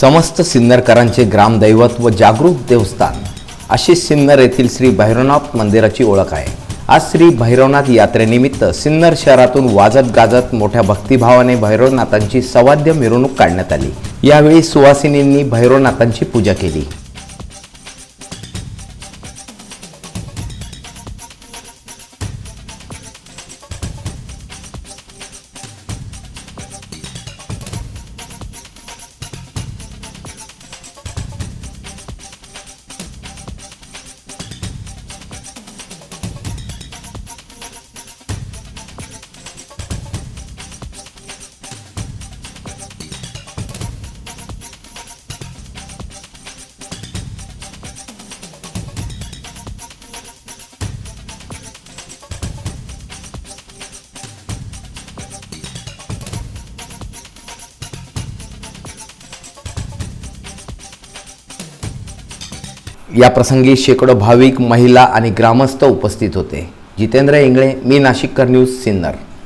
समस्त सिन्नरकरांचे ग्रामदैवत व जागरूक देवस्थान. अशी सिन्नर येथील श्री भैरवनाथ मंदिराची ओळख आहे. आज श्री भैरवनाथ यात्रेनिमित्त सिन्नर शहरातून वाजत गाजत मोठ्या भक्तिभावाने भैरवनाथांची सवाद्य मिरवणूक काढण्यात आली. यावेळी सुवासिनींनी भैरवनाथांची पूजा केली. या प्रसंगी शेकडो भाविक महिला आणि ग्रामस्थ उपस्थित होते. जितेंद्र इंगळे मी नाशिककर न्यूज सिन्नर.